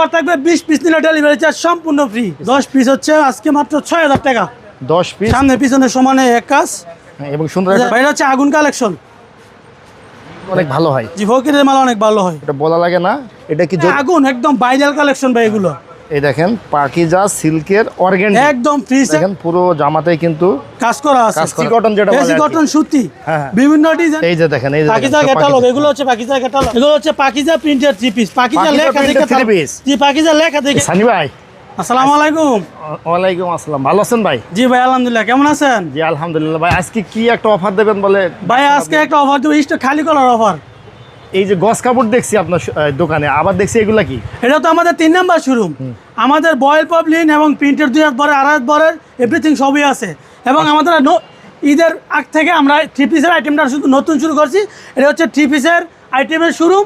Offer থাকবে বিশ piece নিলে ডেলিভারি চার্জ সম্পূর্ণ ফ্রি দশ পিস হচ্ছে আজকে মাত্র ছয় হাজার টাকা। দশ পিস সামনে পিছনে সমানে এক কাজ। এবং সুন্দর বাইরে হচ্ছে আগুন কালেকশন অনেক ভালো হয়। জি ফকিরের মাল অনেক ভালো হয়। এটা বলা লাগে না এটা কি আগুন একদম বাইরাল কালেকশন ভাই এগুলো। এই দেখেন পাকিজা সিল্কের অর্গেন একদম ফ্রি দেখেন পুরো জামাতে কিন্তু কাজ করা আছে। কাজ cotton যেটা বলে কটন সুতি। হ্যাঁ, হ্যাঁ। বিভিন্ন ডিজাইন এই যে দেখেন এই যে পাকিজা ক্যাটালগ এগুলো হচ্ছে পাকিজা ক্যাটালগ এগুলো হচ্ছে পাকিজা প্রিন্টের থ্রি পিস পাকিজা লেখা দেখে three piece। জি পাকিজা লেখা দেখে সানি ভাই। আসসালামু আলাইকুম। ওয়ালাইকুম আসসালাম। ভালো আছেন ভাই? জি ভাই আলহামদুলিল্লাহ। কেমন আছেন? জি আলহামদুলিল্লাহ। ভাই আজকে কি একটা অফার দেবেন বলে ভাই আজকে একটা অফার দেবো। ইস্ট খালি করার অফার এই যে গস কাপড় দেখছি আপনার দোকানে আবার দেখছি এগুলা কি? এটা তো আমাদের তিন নাম্বার শোরুম আমাদের বয়েল পবলিন এবং প্রিন্টের দুই হাত বরের আড়াই বরের এভরিথিং সবই আছে। এবং আমাদের ন- ঈদের আগ থেকে আমরা থ্রি পিসের আইটেমটা শুধু নতুন শুরু করছি। এটা হচ্ছে থ্রি পিসের আইটেমের শোরুম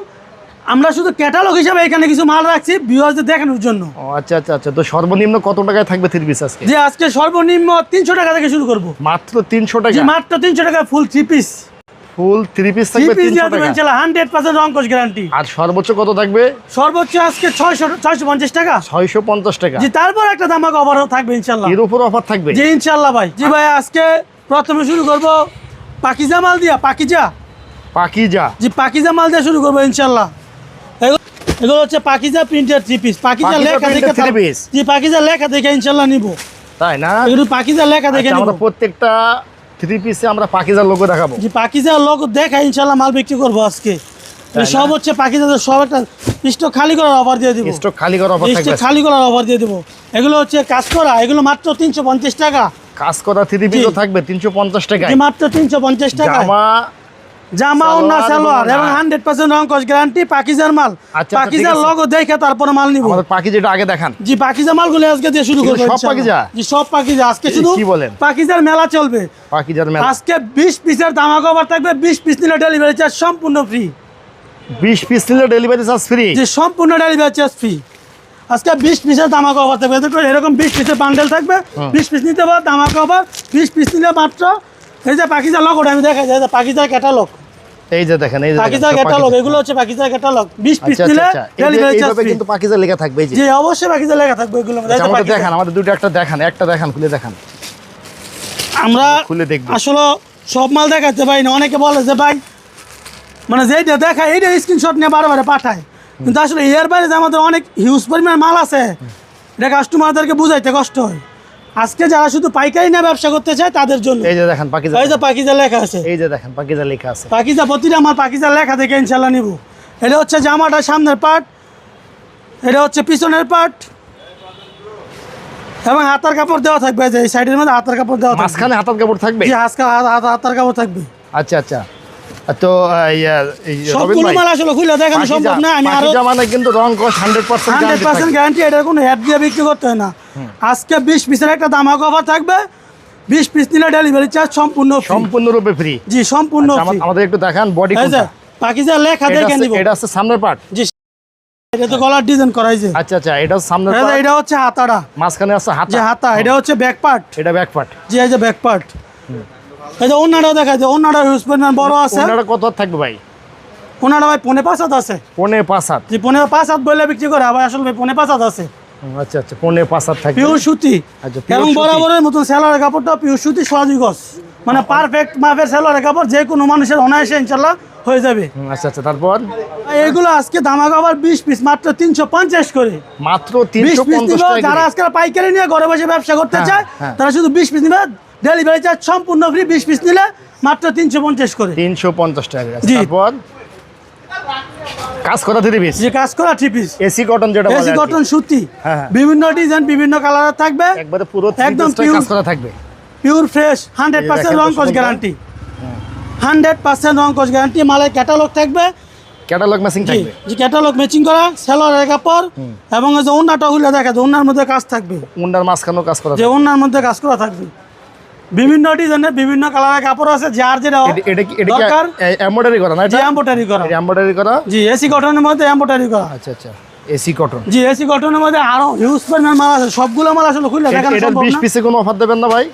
আমরা শুধু ক্যাটালগ হিসাবে এখানে কিছু মাল রাখছি ভিউয়ার্সদের দেখানোর জন্য। ও আচ্ছা আচ্ছা আচ্ছা। তো সর্বনিম্ন কত টাকায় থাকবে থ্রি পিস আজকে? যে আজকে সর্বনিম্ন তিনশো টাকা থেকে শুরু করব। মাত্র তিনশো টাকা? মাত্র তিনশো টাকা full three piece full three piece three থাকবে পিস তিনশো দিয়ে দেবেন টাকা। হান্ড্রেড পার্সেন্ট অঙ্কশ গ্যারান্টি আর সর্বোচ্চ কত থাকবে? সর্বোচ্চ আজকে ছয়শো ছয়শো পঞ্চাশ টাকা। ছয়শো পঞ্চাশ টাকা। জি তারপর একটা দামাক অফার থাকবে ইনশাল্লাহ। এর উপর অফার থাকবে? জি ইনশাল্লাহ ভাই। জি ভাই আজকে প্রথমে শুরু করব পাকিজা মাল দিয়া পাকিজা। পাকিজা। জি পাকিজা মাল দিয়ে শুরু করব ইনশাল্লাহ। এগুলো- হচ্ছে পাকিজা প্রিন্টের থ্রি পিস পাকিজা লেখা দেখে three তার- জি পাকিজা লেখা দেখে ইনশাল্লাহ নিব। তাই না? এগুলো পাকিজা লেখা দেখে আচ্ছা, নিব। প্রত্যেকটা থ্রি পিসে আমরা পাকিজার লোগো দেখাবো। জি পাকিজা লোক দেখা ইনশাল্লাহ মাল বিক্রি করব আজকে। সব হচ্ছে পাকিজাদের সব একটা স্টক খালি করার অফার দিয়ে দিব। স্টক খালি করার অফার স্টক খালি করার অফার দিয়ে দেবো। এগুলো হচ্ছে কাজ করা এগুলো মাত্র তিনশো পঞ্চাশ টাকা। কাজ করা থ্রি পিসও থাকবে তিনশো পঞ্চাশ টাকা মাত্র তিনশো পঞ্চাশ টাকা জামা সালোয়ার এবং। হান্ড্রেড পার্সেন্ট গ্যারান্টি পাকিজার মাল। আচ্ছা, পাকিজার লগো দেখে তারপরে মাল নিব। আগে দেখান। জি পাকিজা মালগুলো আজকে দিয়ে শুরু করব সব পাকিজা? জি সব পাকিজা। আজকে শুধু কি বলেন? পাকিজার মেলা চলবে। পাকিজার মেলা। আজকে পিসের থাকবে বিশ পিস নিলে ডেলিভারি চার্জ সম্পূর্ণ ফ্রি বিশ পিস নিলে ডেলিভারি চার্জ ফ্রি সম্পূর্ণ ডেলিভারি চার্জ ফ্রি আজকে বিশ পিসের দামা কভার থাকবে। এরকম বিশ পিসের বান্ডেল থাকবে। বিশ পিস নিতে পারো দামা কভার বিশ পিস নিলে মাত্র এই যে পাকিজা লগোটা আমি দেখাই যাই পাকিজার ক্যাটালগ এই যে দেখেন এই যে সব ক্যাটালগ এগুলো হচ্ছে পাকিজার ক্যাটালগ বিশ পিস আচ্ছা, আচ্ছা, নিলে আচ্ছা। ডেলিভারি চার্জ ফ্রি কিন্তু পাকিজা লেখা থাকবে এই যে। জি অবশ্যই পাকিজা লেখা থাকবে এগুলো। দেখান আমাদের দুটো একটা দেখান একটা দেখান খুলে দেখান। আমরা খুলে দেখব। আসলে সব মাল দেখাতে পারি না। অনেকে বলে যে ভাই মানে যেটা দেখায় এইটা স্ক্রিনশট নিয়ে বারে বারে পাঠায়। কিন্তু আসলে এর বাইরে যে আমাদের অনেক হিউজ পরিমাণ মাল আছে এটা কাস্টমারদেরকে বুঝাইতে কষ্ট হয়। আজকে যারা শুধু পাইকারি না ব্যবসা করতে চায় তাদের জন্য। এই যে দেখেন পাকিজা এই যে পাকিজা লেখা আছে। এই যে দেখেন পাকিজা লেখা আছে। পাকিজা প্রতিটা আমার পাকিজা লেখা থেকে ইনশাল্লাহ নিব। এটা হচ্ছে জামাটা সামনের পার্ট এটা হচ্ছে পিছনের পার্ট এবং হাতার কাপড় দেওয়া থাকবে এই যে এই সাইডের মধ্যে হাতার কাপড় দেওয়া থাকবে। মাঝখানে হাতার কাপড় থাকবে? জি হাতার কাপড় থাকবে। আচ্ছা আচ্ছা। তো আহ, এই রবিন সবগুলো মাল আসলে খুলে দেখানো সম্ভব না আমি আরও পাকিজা মানে কিন্তু রং কস হান্ড্রেড পার্সেন্ট হান্ড্রেড গ্যারান্টি এটার কোনো অ্যাড দিয়ে বিক্রি করতে হয় না। আজকে পিসের একটা দামাক অফার থাকবে বিশ পিস নিলে ডেলিভারি চার্জ সম্পূর্ণ। সম্পূর্ণরূপে ফ্রি জি সম্পূর্ণ আমাদের একটু দেখান বডি পাকিজা লেখা এটা দেখে আছে- নিব এটা আছে সামনের পার্ট জি এটা তো গলার ডিজাইন করাইছে আচ্ছা আচ্ছা এটা সামনের এটা হচ্ছে হাতাটা মাঝখানে আছে হাত। যে হাতা এটা হচ্ছে ব্যাক পার্ট এটা ব্যাক পার্ট জি এই যে ব্যাক পার্ট এই যে দেখা যায় অন্যটা হিউজ পরিমাণ বড় আছে। ওনারা কত থাকবে ভাই? অন্যটা ভাই পনে পাঁচ হাত আছে। পনে পাঁচ হাত। পনে পাঁচ হাত বিক্রি করে আবার আসলে পনে পাঁচ হাত আছে। আচ্ছা আচ্ছা পনে পাঁচ হাত থাকবে। পিওর সুতি। আচ্ছা, এবং বরাবরের মতন সেলারের কাপড়টা পিওর সুতি সোয়াজি গছ মানে পারফেক্ট মাপের সেলারের কাপড় যে কোনো মানুষের অনায়াসে ইনশাল্লাহ হয়ে যাবে। আচ্ছা আচ্ছা তারপর? এগুলো আজকে দামা আবার বিশ পিস মাত্র তিনশো পঞ্চাশ করে। মাত্র তিনশো যারা। আজকে পাইকারি নিয়ে ঘরে বসে ব্যবসা করতে হ্যাঁ, চায় হ্যাঁ। তারা শুধু বিশ পিস নিবে ডেলিভারি চার্জ সম্পূর্ণ ফ্রি বিশ পিস নিলে মাত্র তিনশো পঞ্চাশ করে। তিনশো পঞ্চাশ টাকা জি। তারপর? কাজ করা থ্রি পিস যে কাজ করা থ্রি পিস এসি কটন যেটা এসি কটন সুতি। বিভিন্ন ডিজাইন বিভিন্ন কালার থাকবে। একবারে পুরো একদম একদম কাজ করা থাকবে। পিওর ফ্রেশ হান্ড্রেড পার্সেন্ট রং কোচ গ্যারান্টি হান্ড্রেড পার্সেন্ট রং কোচ গ্যারান্টি মালের ক্যাটালগ থাকবে। ক্যাটালগ ম্যাচিং থাকবে। যে ক্যাটালগ ম্যাচিং করা কাপড় এবং যে হুলে দেখা যায় ওন্নার মধ্যে কাজ থাকবে। মাঝখানেও কাজ করা যে ওন্নার মধ্যে কাজ করা থাকবে। বিভিন্ন ডিজাইনের বিভিন্ন কালারের কাপড় আছে যার যেটা এটা- এটা কি এটা দরকার? এমব্রয়ডারি করা না এটা? এম্বোটারি করা। এমব্রয়ডারি করা? জি এসি কটনের মধ্যে এম্বোটারি করা। আচ্ছা আচ্ছা। এসি কটন জি এসি কটনের মধ্যে আরও হিউজ পরিমাণ মাল আছে। সবগুলো মাল আসলে খুলে দেখানো এটার সম্ভব বিশ না। পিসে কোনো অফার দেবেন না ভাই?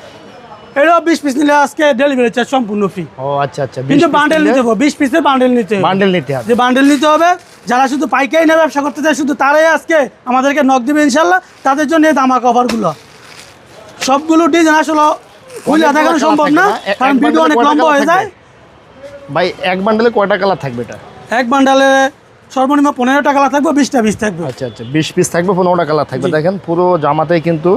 এটাও বিশ পিস নিলে আজকে ডেলিভারি চার্জ সম্পূর্ণ ফ্রি ও আচ্ছা আচ্ছা। কিন্তু বান্ডেল নিতে হবে বিশ পিসের বান্ডেল নিতে হবে। বান্ডেল নিতে হবে। যে বান্ডেল নিতে হবে যারা শুধু পাইকারি নিয়ে ব্যবসা করতে চায় শুধু তারাই আজকে আমাদেরকে নক দেবে ইনশাল্লাহ। তাদের জন্য এই দামা কভারগুলো সবগুলো ডিজাইন আসলে খুলে দেখানো সম্ভব না? কারণ ভিডিও অনেক লম্বা হয়ে যায়। ভাই এক বান্ডেলে কয়টা কালার থাকবে এটা? এক বান্ডালে সর্বনিম্ন পনেরোটা কালার থাকবে বিশটা পিস থাকবে। আচ্ছা আচ্ছা বিশ পিস থাকবে পনেরোটা কালার থাকবে। দেখেন পুরো জামাতেই কিন্তু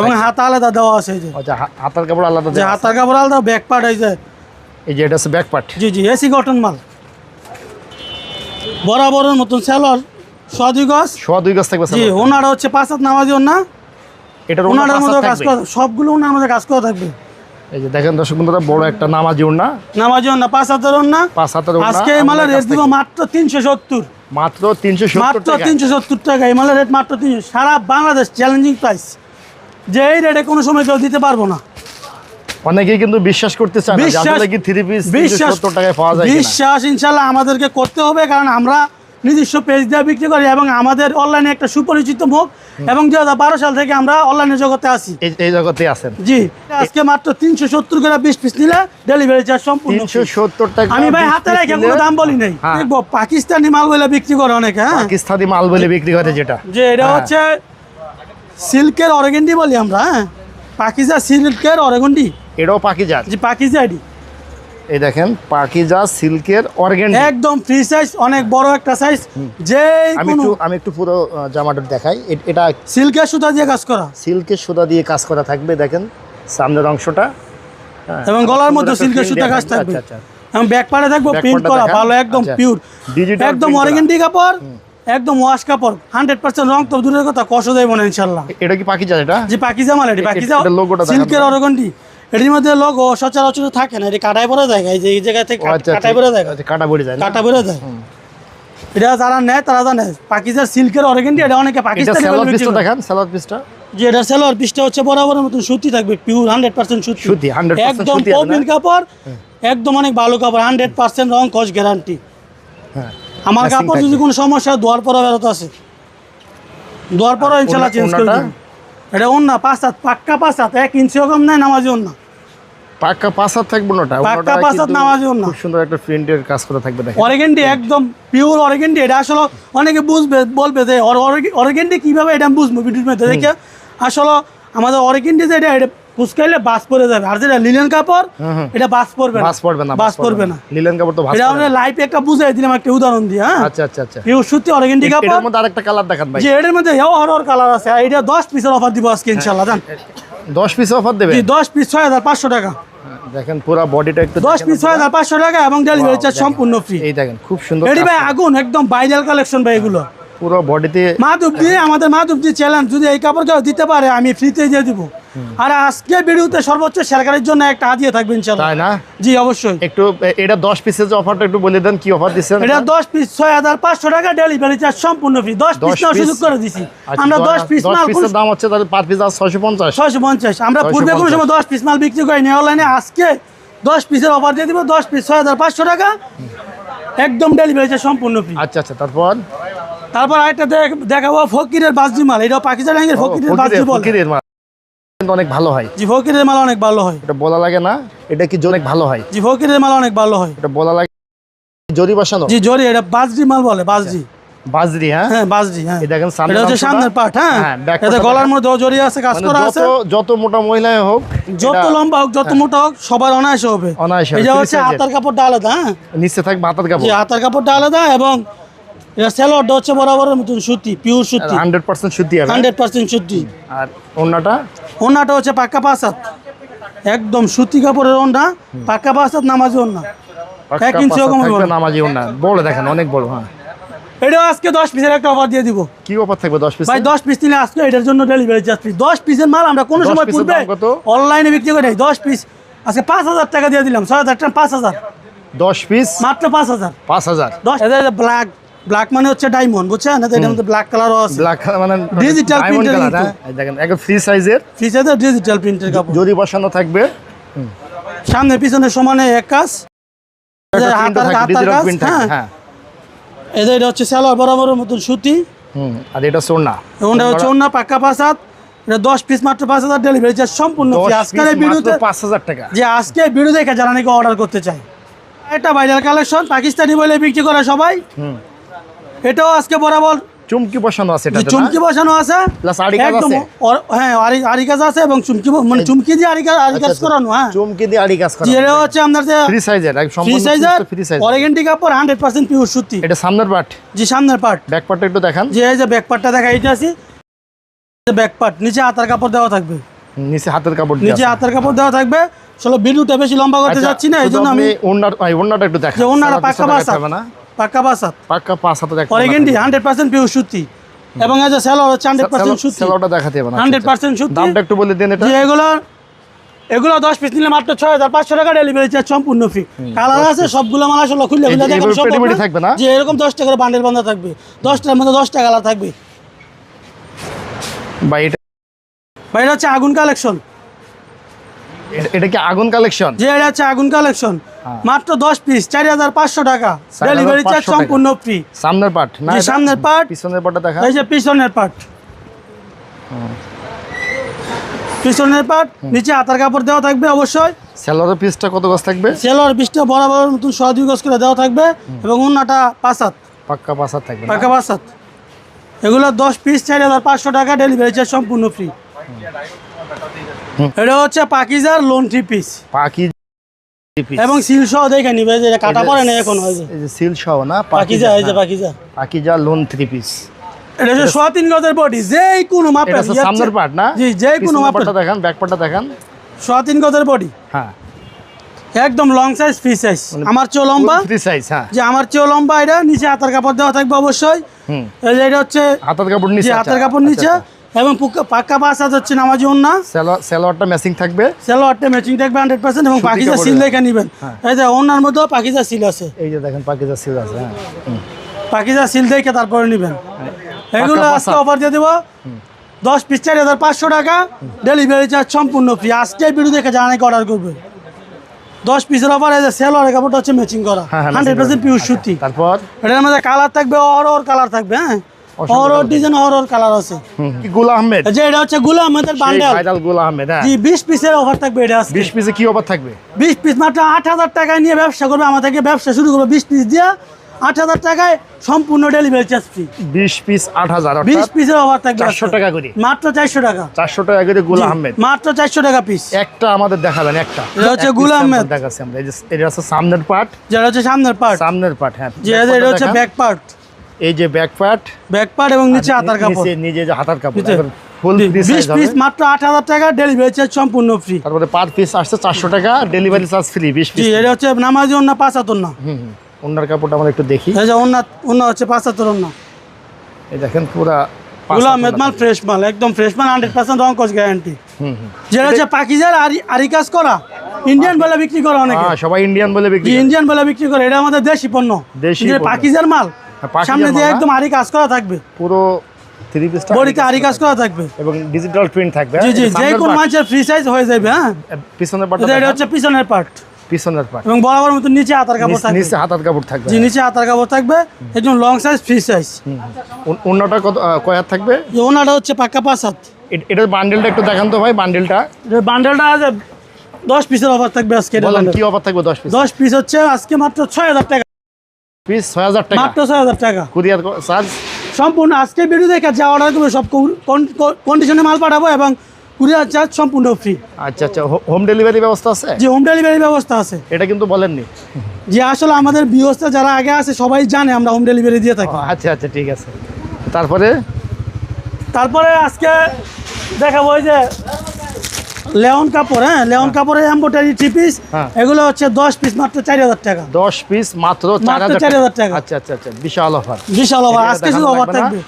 এবং হাত আলাদা দেওয়া আছে যে। আচ্ছা হাতার কাপড় আলাদা যে হাতার কাপড় আলাদা ব্যাক পার্ট এই যে। এই যে এটা হচ্ছে ব্যাক পার্ট জি জি এসি কটন মাল। বরাবরের মতন সেলর সদি গজ। সোয়া দুই থাকবে জি ওনারা হচ্ছে পাঁচ হাত নামাজি ওনা এটার ওনার মধ্যে কাজ করা সবগুলো ওনার মধ্যে কাজ করা থাকবে। এই যে দেখেন দর্শক বন্ধুরা বড় একটা নামাজি ওড়না। নামাজি পাঁচ হাতের পাঁচ হাতের ওড়না আজকে এই মালের রেট দিব মাত্র তিনশো সত্তর। মাত্র তিনশো সত্তর মাত্র টাকা তিনশো সত্তর টাকা এই মালের রেট মাত্র তিনশো সারা বাংলাদেশ চ্যালেঞ্জিং প্রাইস যে এই রেটে কোনো সময় কেউ দিতে পারব না। অনেকেই কিন্তু বিশ্বাস করতে চায় না আসলে কি পিস টাকায় পাওয়া যায় বিশ্বাস ইনশাল্লাহ আমাদেরকে করতে হবে কারণ আমরা নিজস্ব পেজ দিয়ে বিক্রি করি এবং আমাদের অনলাইনে একটা সুপরিচিত মুখ এবং দুই হাজার বারো সাল থেকে আমরা অনলাইনে জগতে আসি এই জগতে আছেন। জি আজকে মাত্র তিনশো সত্তর করে বিশ পিস নিলে ডেলিভারি চার্জ সম্পূর্ণ সত্তর টাকা আমি ভাই হাতে রেখে কোনো দাম বলি নাই। হ্যাঁ। দেখব পাকিস্তানি মাল বলে বিক্রি করে অনেকে হ্যাঁ। পাকিস্তানি মাল বলে বিক্রি করে যেটা। যে এটা হ্যাঁ। হচ্ছে সিল্কের অরেগেন্ডি বলি আমরা হ্যাঁ। পাকিজা সিল্কের অরেগন্ডি। এটাও পাকিজাত যে পাকিজা আইডি এই দেখেন পাকিজা সিল্কের অর্গেন একদম ফ্রি সাইজ অনেক বড় একটা সাইজ যে আমি একটু আমি একটু পুরো জামাটা দেখাই। এটা সিল্কের সুতা দিয়ে কাজ করা। সিল্কের সুতা দিয়ে কাজ করা থাকবে দেখেন সামনের অংশটা। হ্যাঁ। এবং গলার মধ্যে সিল্কের সুতা কাজ থাকবে। আচ্ছা, আচ্ছা। এবং ব্যাক পাড়ে থাকবে প্রিন্ট করা ভালো একদম আচ্ছা। পিওর Digital একদম print করা। কাপড় একদম ওয়াশ কাপড়। হান্ড্রেড পার্সেন্ট রং তো দূরের কথা কষ্ট দেয় মনে ইনশাল্লাহ। এটা কি পাকিজা এটা? যে পাকিজা মাল এটি। পাকিজা সিল্কের তো। এটির মধ্যে লোগো সচরাচর থাকে না এটি কাটাই পরে এই যে এই জায়গা থেকে ও, আচ্ছা, আচ্ছা। কাটাই পরে যায়। আচ্ছা, কাটা পড়ে যায় কাটা পরে যায়। এটা যারা নেয় তারা জানে পাকিস্তান সিল্কের অরেগেন্ডি এটা অনেকে পাকিস্তানি। দেখান সালোয়ার পিসটা যে এটা সেলোয়ার পিসটা হচ্ছে বরাবরের মতন সুতি থাকবে পিওর হান্ড্রেড পার্সেন্ট সুতি। সুতি, একদম কাপড় একদম অনেক ভালো কাপড় হান্ড্রেড পার্সেন্ট রং কস গ্যারান্টি হ্যাঁ। আমার কাপড় যদি। কোনো সমস্যা দোয়ার পরে বেরোতে আছে। দোয়ার পরে ইনশাল্লাহ চেঞ্জ করে? এটা অন্য পাঁচ হাত পাক্কা পাঁচ হাত এক ইঞ্চিও কম নাই নামাজি অন্য পাঁচ থাকবে না কিন্তু খুব সুন্দর একটা প্রিন্টের কাজ করা থাকবে দেখেন। অরেগেন্ডি একদম পিওর অরেগেন্ডি এটা আসলে অনেকে বুঝবে বলবে যে অরেগেন্ডি কীভাবে এটা বুঝব ভিডিওর মধ্যে। দেখে আসলে আমাদের অরেগেন্ডি যে এটা বাস যাবে। আর যেটা লিলেন কাপড়। এটা বাস পড়বে না। বাস পড়বে না বাস পড়বে না। লিলেন কাপড় তো এটা আমরা। একটা বুঝাই দিলাম একটা উদাহরণ দিয়ে হ্যাঁ? আচ্ছা আচ্ছা আচ্ছা। পিওর সুতি অরেগেন্ডি কাপড়। মধ্যে আরেকটা কালার দেখান ভাই। যে এটার মধ্যে এও হরর কালার আছে। এটা দশ পিসের অফার দিব আজকে ইনশাল্লাহ জান? দশ পিস অফার দেবে? জি দশ পিস ছয় হাজার পাঁচশো টাকা। দেখেন পুরো বডিটা একটু দশ দেখেন পিস ছয় হাজার পাঁচশো টাকা এবং ডেলিভারি চার্জ সম্পূর্ণ ফ্রি এই দেখেন খুব সুন্দর এটি ভাই আগুন একদম ভাইরাল কালেকশন ভাই এগুলো। পুরো বডিতে মাধব দিয়ে আমাদের মাধব দিয়ে চ্যালেঞ্জ যদি এই কাপড় কেউ দিতে পারে আমি ফ্রিতে দিয়ে দিব। আর আজকে ভিডিওতে সর্বোচ্চ শেয়ারকারের জন্য একটা হাতিয়ে থাকবে ইনশাল্লাহ তাই না? জি অবশ্যই। একটু এটা দশ পিসের যে অফারটা একটু বলে দেন কি অফার দিচ্ছেন? এটা দশ পিস ছয় হাজার পাঁচশো টাকা ডেলিভারি চার্জ সম্পূর্ণ ফ্রি দশ পিস 10 নেওয়ার piece? সুযোগ করে দিছি। আচ্ছা, আমরা দশ পিস দশ মাল পিসের দাম হচ্ছে তাহলে পার পিস আর ছয়শো পঞ্চাশ। ছয়শো পঞ্চাশ। আমরা পূর্বে কোনো সময় দশ পিস মাল বিক্রি করিনি। অনলাইনে আজকে দশ পিসের অফার দিয়ে দিব দশ পিস ছয় হাজার পাঁচশো টাকা। একদম ডেলিভারি চার্জ সম্পূর্ণ ফ্রি আচ্ছা আচ্ছা তারপর? তারপর আরেকটা দেখাবো ফকিরের বাসজি মাল। এটা পাকিস্তান ব্যাংকের ফকিরের বাসজি বলে। ফকিরের মাল। অনেক ভালো হয়। জি ফকিরের মাল অনেক ভালো হয়। এটা বলা লাগে না এটা কি অনেক ভালো হয়? জি ফকিরের মাল অনেক ভালো হয়। এটা বলা লাগে জরি বসানো? জি জরি এটা বাসজি মাল বলে বাসজি বাজরি হ্যাঁ? হ্যাঁ হ্যাঁ। এই দেখেন সামনের এটা হচ্ছে সামনের হ্যাঁ? হ্যাঁ, part-টা গলার মধ্যে জড়ি আছে কাজ মানে করা আছে। যত মোটা মহিলাই হোক যত লম্বা হোক যত মোটা হোক সবার অনায়াসে হবে। অনায়াসে এটা হচ্ছে। হাতার কাপড়টা আলাদা হ্যাঁ? নিচে থাকবে হাতার জি কাপড় হাতার কাপড়টা আলাদা এবং এটা সেলোয়ারটা হচ্ছে বরাবরের মতন সুতি পিওর সুতি। হান্ড্রেড পার্সেন্ট শুদ্ধি হবে হান্ড্রেড পার্সেন্ট সুতি। আর অন্যটা ওনাটা হচ্ছে পাক্কা পাঁচ হাত একদম সুতি কাপড়ের ওনা পাক্কা পাঁচ হাত নামাজি ওনা পাক্কা এক ইঞ্চিও কম হবে। নামাজি ওন্না। বড় দেখেন অনেক বড় হ্যাঁ। এটাও আজকে দশ পিসের একটা অফার দিয়ে দিব। কি অফার থাকবে দশ পিস ভাই দশ পিস নিলে আজকে এটার জন্য ডেলিভারি চার্জ ফ্রি দশ পিসের মাল আমরা কোনো সময় পূর্বে অনলাইনে বিক্রি করে নাই দশ পিস। আজকে পাঁচ হাজার টাকা দিয়ে দিলাম। ছয় হাজার টাকা পাঁচ হাজার। দশ পিস? মাত্র পাঁচ হাজার। পাঁচ হাজার। দশ ব্ল্যাক ব্ল্যাক মানে হচ্ছে ডায়মন্ড বুঝছেন? না এটার মধ্যে ব্ল্যাক কালারও আছে। ব্ল্যাক মানে diamond printer color, কিন্তু। হ্যাঁ? দেখেন একদম ফ্রি সাইজের ফিচার ডিজিটাল প্রিন্টের কাপড়। জরি বসানো থাকবে। সামনে পিছনে সমানে এক কাজ। হাতার হাতার কাজ হ্যাঁ। হ্যাঁ। এদের এটা হচ্ছে সালোয়ার বরাবরের মতন সুতি। হুম আর এটা সোনা। ওটা হচ্ছে অন্য পাক্কা পাঁচ এটা দশ পিস মাত্র পাঁচ হাজার ডেলিভারি চার্জ সম্পূর্ণ আজকের এই ভিডিওতে পাঁচ হাজার টাকা। যে আজকে ভিডিও দেখে যারা নাকি অর্ডার করতে চায়। এটা ভাইরাল কালেকশন পাকিস্তানি বলে বিক্রি করে সবাই। হুম। এটাও আজকে বরাবর চুমকি বসানো আছে এটা চুমকি বসানো আছে Plus আড়ি কাজ আছে? হ্যাঁ আরি আরি কাজ আছে এবং চুমকি মানে চুমকি দিয়ে আরি কাজ আরি কাজ করানো হ্যাঁ। চুমকি দিয়ে আড়ি কাজ করা যে এটা হচ্ছে আপনার যে ফ্রি সাইজের ফ্রি সম্পূর্ণ সাইজের ফ্রি সাইজ অরিগেন্টি কাপড় হান্ড্রেড পার্সেন্ট পিওর সুতি। এটা সামনের পার্ট যে সামনের পার্ট ব্যাক পার্টটা একটু দেখান। যে এই যে ব্যাক পার্টটা দেখা এটা আছে। ব্যাক পার্ট নিচে হাতার কাপড় দেওয়া থাকবে। নিচে হাতের কাপড় নিচে। হাতের কাপড় দেওয়া থাকবে। চলো ভিডিওটা বেশি লম্বা করতে আচ্ছা, যাচ্ছি না এই জন্য আমি আপনি ওড়নার একটু ওনারা সারা পাক্কা পিছনে না। পাক্কা পাঁচ হাতে। দেখাবে অরিগেন্টি হান্ড্রেড পিওর সুতি। এবং এই যে সেলো হচ্ছে হান্ড্রেড পার্সেন্ট সুতি। সেলোটা দেখাতে হবে না। হান্ড্রেড পার্সেন্ট সুতি। দামটা একটু বলে দেন এটা। এগুলো এগুলো দশ পিস নিলে মাত্র ছয় হাজার পাঁচশো টাকা ডেলিভারি চার্জ সম্পূর্ণ ফ্রি কালার আছে সবগুলো মাল আসলে খুলে যে দেখানো না। থাকবে না? যে এরকম দশ টাকার বান্ডেল বান্ধা থাকবে। দশটার মধ্যে দশটা কালার থাকবে। বা এটা বা এটা হচ্ছে আগুন কালেকশন এটা- কি আগুন কালেকশন যে এটা হচ্ছে আগুন কালেকশন হ্যাঁ। মাত্র দশ পিস চারি হাজার পাঁচশো টাকা। ডেলিভারি চার্জ সম্পূর্ণ ফ্রি সামনের পার্ট না সামনের part, পিছনের পার্টটা দেখা। এই যে পিছনের পার্ট পিছনের পার্ট নিচে হাতার কাপড় দেওয়া থাকবে অবশ্যই। সেলোর পিসটা কত গজ থাকবে? সেলোয়ার বিশটা বরাবর মতন সোয়া দুই গজ করে দেওয়া থাকবে এবং অন্যটা পাঁচাত পাক্কা পাঁচ হাত থাকবে না? পাকা এগুলো দশ পিস চারি হাজার পাঁচশো টাকা ডেলিভারি চার্জ সম্পূর্ণ ফ্রি এটা হচ্ছে পাকিজার লোন থ্রি পিস পাকি এবং সিল সহ দেখে নিবে যে এটা কাটা পড়ে না এখন হয় যে? সিল সহ না পাকিজা এই যে। Pakiza. Pakiza lawn three piece এটা হচ্ছে সোয়া তিন গজের বডি যেই কোনো মাপে এটা হচ্ছে সামনের পার্ট না? জি যেই কোনো মাপে দেখান ব্যাক পার্টটা দেখান। সোয়া তিন গজের বডি হ্যাঁ। একদম লং সাইজ ফ্রি সাইজ আমার চেয়েও লম্বা। সাইজ হ্যাঁ। যে আমার চেয়েও লম্বা এটা। নিচে হাতার কাপড় দেওয়া থাকবে অবশ্যই। এই যে এটা হচ্ছে হাতের কাপড় নিচে হাতের কাপড় নিচে। এবং পুক্কা- পাক্কা পাঁচ হাত হচ্ছে নামাজি ওন্না সেলোয়ারটা ম্যাচিং থাকবে। সেলোয়ারটা ম্যাচিং থাকবে হান্ড্রেড পার্সেন্ট এবং পাকিজা সিল দেখে নেবেন। হ্যাঁ। এই যে ওনার মধ্যেও পাকিজা সিল আছে। এই যে দেখেন পাকিজা সিল আছে হ্যাঁ। পাকিজা সিল দেখে তারপরে নেবেন। এগুলো পাক্কা আজকে অফার দিয়ে দেবো। দশ পিস চার হাজার পাঁচশো টাকা। ডেলিভারি চার্জ সম্পূর্ণ ফ্রি আজকে ভিডিও দেখে জানাই অর্ডার করবে। দশ পিসের অফার এই যে সেলোয়ারের কাপড়টা হচ্ছে ম্যাচিং করা। হান্ড্রেড পার্সেন্ট পিওর সুতি। তারপর? এটার মধ্যে কালার থাকবে অর অর কালার থাকবে হ্যাঁ। অসংখ্য অর অর colour ডিজাইন অর অর কালার আছে হুম, আহমেদ। যে এটা হচ্ছে গুলো আমাদের বান্ডেল ভাইরাল গুল আহমেদ হ্যাঁ। জি বিশ পিসের অফার থাকবে এটা আজকে। বিশ পিসে কি অফার থাকবে? বিশ পিস মাত্র আট হাজার টাকায় নিয়ে ব্যবসা করবে আমার থেকে ব্যবসা শুরু করবে বিশ পিস দিয়ে। আট হাজার টাকায় সম্পূর্ণ ডেলিভারি চার্জ ফ্রি পিস পিসের অফার থাকবে। টাকা করে। মাত্র চারশো টাকা। চারশো টাকা করে গুল আহমেদ। মাত্র চারশো টাকা পিস একটা আমাদের দেখাবেন একটা। এটা হচ্ছে গুল আহমেদ। দেখাচ্ছি আমরা এই যে এটা হচ্ছে সামনের পার্ট যেটা হচ্ছে সামনের পার্ট সামনের পার্ট হ্যাঁ। যে এটা হচ্ছে ব্যাক পার্ট এই যে ব্যাক পার্ট ব্যাক পার্ট এবং নিচে হাতার কাপড়। নিচে যে হাতার কাপড় ফুল পিস মাত্র আট হাজার টাকা ডেলিভারি চার্জ সম্পূর্ণ ফ্রি তারপরে পার পিস আসছে চারশো টাকা ডেলিভারি চার্জ ফ্রি পিস এটা হচ্ছে নামাজি না হুম কাপড়টা আমরা একটু দেখি। এই যে হচ্ছে এই দেখেন পুরা গুলো ফ্রেশ মাল একদম ফ্রেশ মাল রং কস গ্যারান্টি হুম যেটা হচ্ছে পাকিজার আরি আরি কাজ করা ইন্ডিয়ান বলে বিক্রি করা অনেকে। হ্যাঁ, সবাই ইন্ডিয়ান বলে বিক্রি করে। ইন্ডিয়ান বলে বিক্রি করে এটা আমাদের দেশি পণ্য। দেশি পাকিজার মাল সামনে দিয়ে একদম আরি কাজ করা থাকবে। পুরো থ্রি পিসটা বডিতে আরি কাজ করা থাকবে। এবং ডিজিটাল প্রিন্ট থাকবে জি হ্যাঁ? জি যে কোন মাছের ফ্রি সাইজ হয়ে যাবে হ্যাঁ? পিছনের পার্ট এটা হচ্ছে পিছনের পার্ট পিছনের পার্ট এবং বরাবর মতো নিচে হাতার কাপড় থাকবে। নিচে হাতার কাপড় থাকবে জি নিচে হাতার কাপড় থাকবে একদম লং সাইজ ফ্রি সাইজ অন্যটা কত আহ, কয় হাত থাকবে? ওনাটা হচ্ছে পাক্কা পাঁচ হাত। এটার বান্ডেলটা একটু দেখান তো ভাই বান্ডেলটা বান্ডেলটা আছে দশ পিসের অফার থাকবে আজকে কি অফার থাকবে দশ পিস দশ পিস হচ্ছে আজকে মাত্র ছয় হাজার টাকা। পিস ছয় হাজার টাকা। মাত্র ছয় হাজার টাকা। Courier charge? সম্পূর্ণ আজকে ভিডিও দেখে যা অর্ডার করবে সব কন্ডিশনে মাল পাঠাবো এবং কুরিয়ার চার্জ সম্পূর্ণ ফ্রি আচ্ছা আচ্ছা। হোম ডেলিভারি ব্যবস্থা আছে? যে হোম ডেলিভারি ব্যবস্থা আছে। এটা কিন্তু বলেননি। যে আসলে আমাদের বিহস্তা যারা আগে আছে সবাই জানে আমরা হোম ডেলিভারি দিয়ে থাকি। আচ্ছা আচ্ছা ঠিক আছে। তারপরে? তারপরে আজকে দেখাবো ওই যে লেওন কাপড় হ্যাঁ? লেওন কাপড়ের এম্বোটারি থ্রি পিস। এগুলো হচ্ছে দশ পিস মাত্র চার হাজার টাকা। দশ পিস মাত্র চার হাজার টাকা। আচ্ছা আচ্ছা আচ্ছা বিশাল অফার বিশাল অফার আজকে শুধু অফার থাকবে।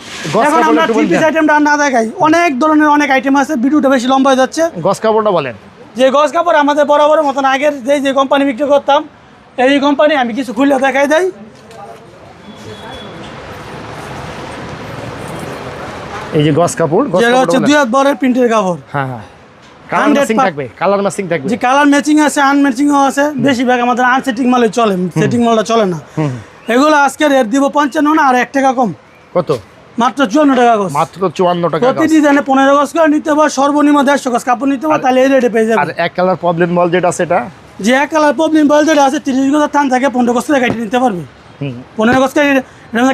এখন আমরা থ্রি পিস আইটেমটা না দেখাই অনেক ধরনের অনেক আইটেম আছে ভিডিওটা বেশি লম্বা হয়ে যাচ্ছে। গস কাপড়টা বলেন। যে গস কাপড় আমাদের বরাবর মতন আগের যে যে কোম্পানি বিক্রি করতাম এই কোম্পানি আমি কিছু খুলে দেখাই দেয় এই যে গস কাপড় যেটা হচ্ছে দুই হাত বরের প্রিন্টের কাপড়। হ্যাঁ হ্যাঁ। কালার 100 ম্যাচিং থাকবে কালার ম্যাচিং থাকবে। যে কালার ম্যাচিং আছে আনম্যাচিংও আছে। বেশিরভাগ আমাদের আনসেটিং মালে চলে সেটিং মালটা চলে না। এগুলো আজকে রেট দিব পঞ্চান্ন না আর এক টাকা কম। কত? মাত্র চুয়ান্ন টাকা গজ। মাত্র চুয়ান্ন টাকা প্রতি ডিজাইনে পনেরো গজ করে নিতে সর্বনিম্ন দেড়শো গজ কাপড় নিতে তাহলে এই রেটে পেয়ে আর যাবে এক কালার প্রবলেম বল যেটা সেটা? যে এক কালার প্রবলেম বল যেটা আছে তিরিশ থান থাকে পনেরো গজ থেকে কেটে নিতে পারবে। পনেরো গজ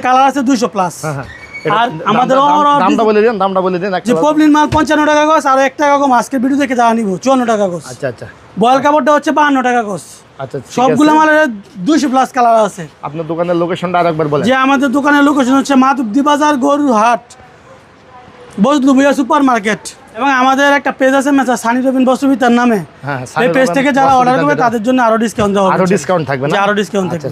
কালার আছে দুইশো প্লাস হ্যাঁ। আর আমাদের দামটা- overall দাম- দামটা বলে দিন দামটা বলে দিন যে পবলিন মাল পঞ্চান্ন টাকা গজ আর এক টাকা কম আজকের ভিডিও দেখে জানা নিব চুয়ান্ন টাকা গজ আচ্ছা আচ্ছা। বয়েল কাপড়টা হচ্ছে বাহান্ন টাকা গজ আচ্ছা সবগুলো মালের দুইশো প্লাস কালার আছে। আপনার দোকানের লোকেশনটা আরেকবার বলেন। যে আমাদের দোকানের লোকেশন হচ্ছে মাধবদী বাজার গরুর হাট বজলু ভুইয়া সুপার মার্কেট এবং আমাদের একটা পেজ আছে মেসা সানি রবিন বস্ত্রবিতার নামে। হ্যাঁ এই পেজ থেকে যারা অর্ডার করবে তাদের তাদের জন্য আরও ডিসকাউন্ট দেওয়া আরও ডিসকাউন্ট থাকবে আরও ডিসকাউন্ট আচ্ছা, থাকবে।